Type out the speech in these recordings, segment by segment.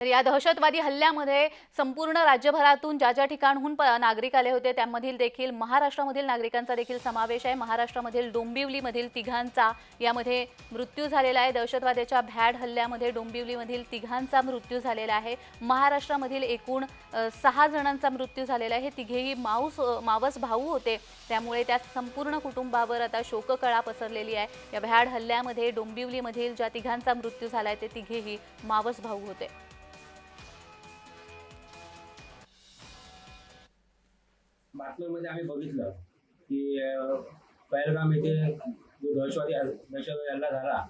तर या दहशतवादी हल्ल्यामध्ये संपूर्ण राज्यभरातून ज्या ज्या ठिकाणहून प- नागरिक आले होते त्यामधील देखील महाराष्ट्रामधील नागरिकांचा देखील समावेश आहे. महाराष्ट्रामधील डोंबिवलीमधील तिघांचा यामध्ये मृत्यू झालेला आहे. दहशतवाद्याच्या भॅड हल्ल्यामध्ये डोंबिवलीमधील तिघांचा मृत्यू झालेला आहे. महाराष्ट्रामधील एकूण सहा जणांचा मृत्यू झालेला आहे. हे तिघेही माऊस मावस भाऊ होते. त्यामुळे त्या संपूर्ण कुटुंबावर आता शोककळा पसरलेली आहे. या भ्याड हल्ल्यामध्ये डोंबिवलीमधील ज्या तिघांचा मृत्यू झाला आहे ते तिघेही मावस भाऊ होते. बातम्यांमध्ये आम्ही बघितलं की पहलगाम येथे जो दहशतवादी दहशतवादी हल्ला झाला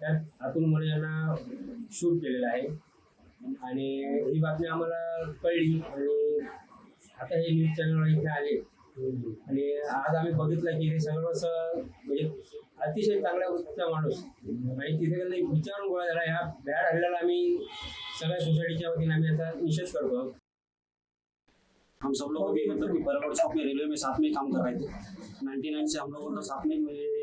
त्यात अतुल मोरे यांना शूट केलेलं आहे. आणि ही बातमी आम्हाला कळली आणि आता हे न्यूज चॅनल इथे आले. आणि आज आम्ही बघितलं की हे सगळं असं म्हणजे अतिशय चांगल्या वृत्तीचा माणूस. आणि तिथे त्यांना विचारून गोळा झाला. ह्या बॅड हल्ल्याला आम्ही सगळ्या सोसायटीच्या वतीने आम्ही याचा निषेध करतो. हम सब लोग अभी मतलब कि बराबर शॉप में रेलवे में साथ में काम कर रहे थे। 99 से हम लोग मतलब साथ में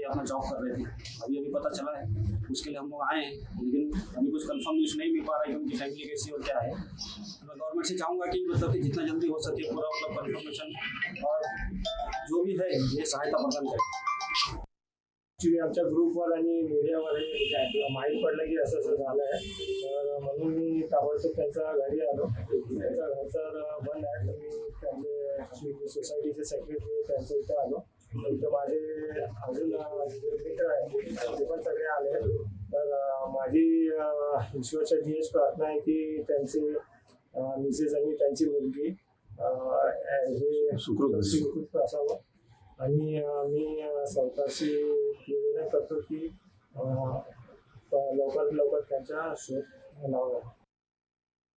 अपना जॉब कर रहे थे। अभी अभी पता चला है, उसके लिए हम लोग आए हैं, लेकिन अभी कुछ कंफर्म न्यूज़ नहीं मिल पा रहा है कि उनकी फैमिली कैसी और क्या है। मैं गवर्नमेंट से चाहूँगा कि मतलब कि जितना जल्दी हो सके पूरा मतलब कन्फर्मेशन और जो भी है, ये सहायता प्रदान करें। ॲक्च्युली आमच्या ग्रुपवर आणि मीडियावर माहीत पडलं की असं असं झालं आहे. तर, म्हणून मी ताबडतोब घरी आलो. त्यांचा घरचा बंद आहे. तर मी सोसायटीचे सेक्रेटरी त्यांच्या इथं आलो. इथं माझे अजून जे मित्र आहेत ते पण सगळे आले तर माझी ईश्वरच्या जीएस प्रार्थना आहे की त्यांचे मिसेस आणि त्यांची मुलगी हे सुखरूप सुखरूप असावं. आणि मी सरकारशी निवेदन करतो की लवकरात लवकर त्यांचा शोध लावावा.